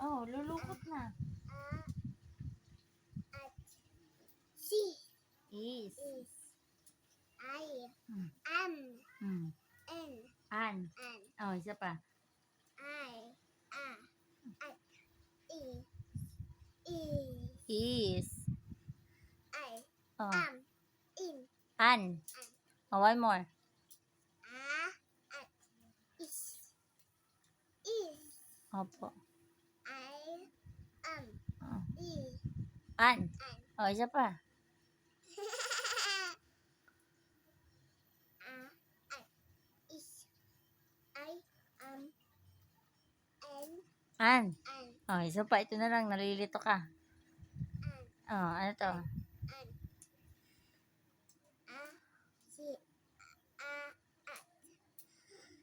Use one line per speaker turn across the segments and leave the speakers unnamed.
Oh, lulukot na.
Si
Is.
is I
Hmm.
am
Hmm.
N
An.
an
Oh, isa pa.
I a at i is
Is.
I
Oh.
am in
An. Oh, one more.
a at is is
Opo.
I am
Oh.
i
An.
an
Oh, isa pa.
a N
An.
an
Oh, isa pa. Ito na lang. Nalilito ka.
an
Oh, ano to?
an a si a at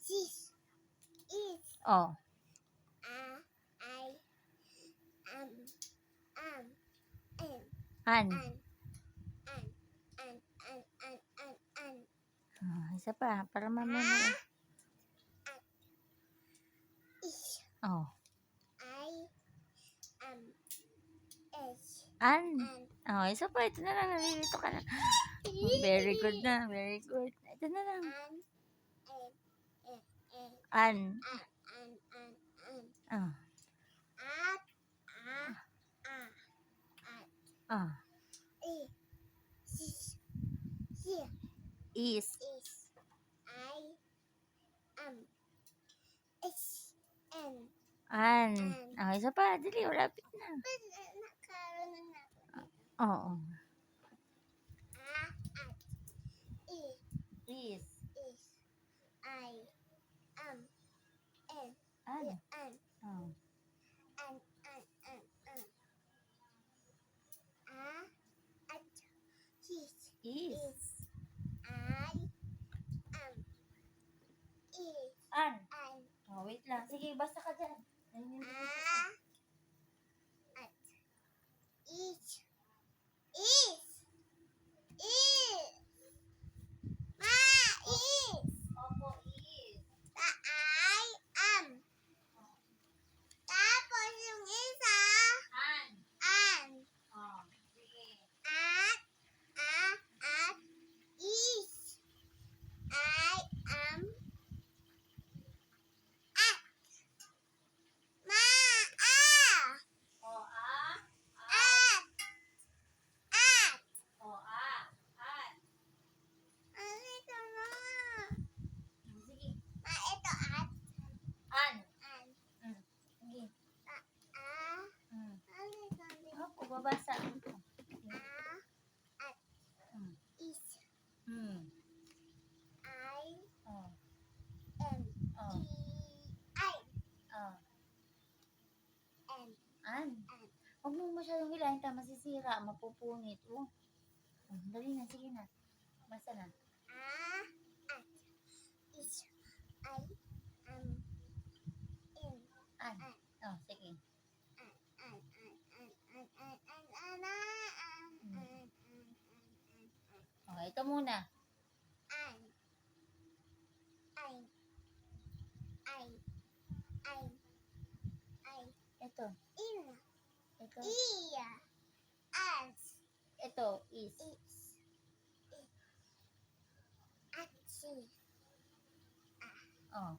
sis is
Oh.
a I am am N
An.
an an an an an an an
Oh, isa pa. Para mamaya.
is
Oh.
I am S
An.
and
Oh, isa pa. Ito na lang. Nalilito ka na. Oh, very good na. Very good. Ito na lang. An.
and and and
Oh.
Ah. Is.
Is.
Is. I am. Is. An.
An. An. Ah, isa pa. Dali, malapit na.
Nakaroon na. Ah,
oo. Oh. An.
an
Oh, wait lang. Sige, basta ka dyan. Nalilito
A
ka.
at is is is ma is
Opo, is.
sa I am tapos yung isa
An.
an
Oh, sige.
at a at is I am at ma a
Oh, ah.
at at
Oh, ah. An.
ano ito ma
Sige.
ma ito at
An.
an
Mm. Sige.
a a
Mm.
ano ito dito?
Opo, babasa.
a at
Mm.
is
Mm.
I
Oh.
am
Oh.
e I
Oh.
am
An.
an
Huwag mo masyadong hilahin ta, masisira, mapupunit. Oh. Oh, dali na, sige na. Basta na.
a at is I am in
An.
An.
Oh, sige.
an an an an an an an an an an an
Oh, ito muna.
an ay ay ay ay
Ito.
in
Ito.
iya as
Ito is.
is at si
Oh.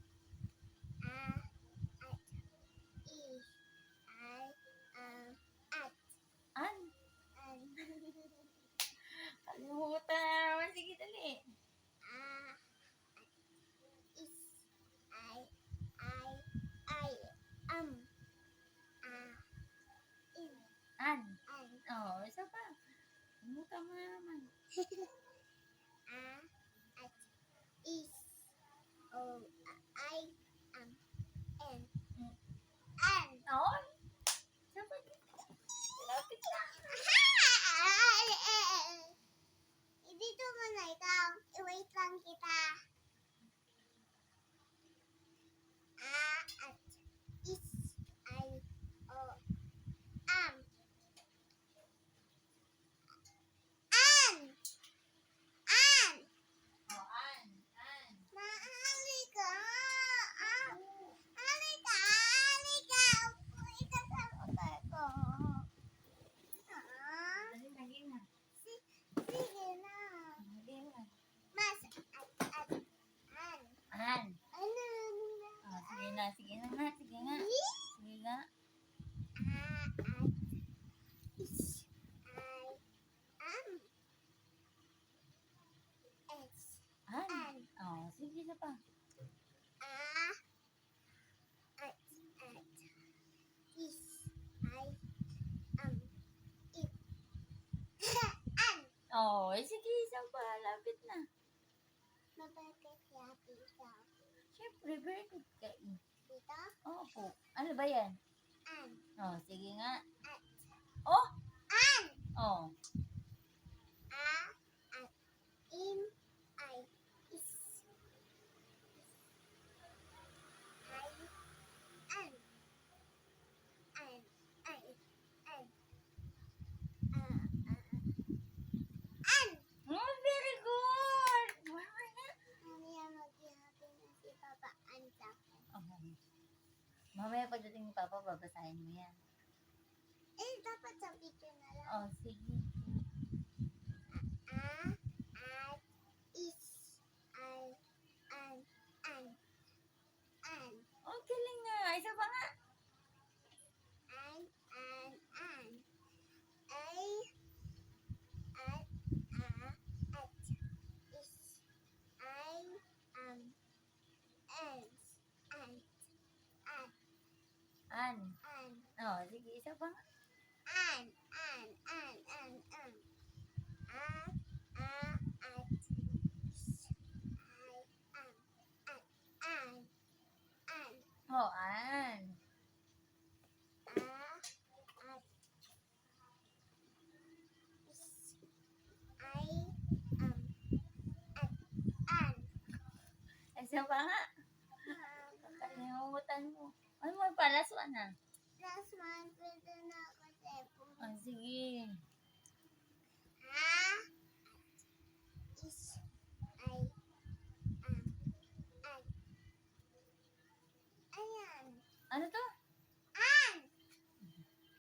Kalimutan na naman. Sige, dali.
A, at, is, I, I, I, am, a, in,
An.
an.
Oh, isa pa. Kalimutan mo na naman.
A, at, is, o, I, am, n,
Mm.
an.
Oh. Isa pa. Lapit na.
Dito mo na ikaw. I-wait lang kita. A at is ay o am. An! An!
Oh, an. An.
Maali ka! Ah! Ali ka! Ali ka! Uy ka sa mata ko. Ah!
Dali, dali na.
Si- Sige na.
Dali na.
Mas at at an.
An.
Ano na?
Oh, sige na. Sige na nga. Sige nga.
Ni?
Sige nga.
A at is I am. S
An.
an.
Oh, sige isa pa.
A at at is I am. It. An.
Oh, eh, sige isa pa. Lapit na.
Mabagay kaya dito.
Siyempre, very good ka. eh.
Dito?
Opo. Ano ba yan?
An.
Oh, sige nga.
At.
Oh!
An.
Oh.
A at in I is I an an I an uh, uh, an
Oh, very good! Wow na.
Mamaya mag-happy na si Papa An sa akin.
Oh. Mamaya pagdating ni Papa, babasahin mo yan.
Eh, dapat sa picture na lang.
Oh, sige.
A at is I an an an
Oh, galing nga. Isa pa nga.
an an an I at a at is I am as an an
An.
an
Oh, sige. Isa pa nga.
an an an an an a a at I am at an an
Oh, an.
pa, last one na. Last
one, pwede na
ako
tepo. Oh, sige. Ha? Is, ay, um. Ayan.
Ano to?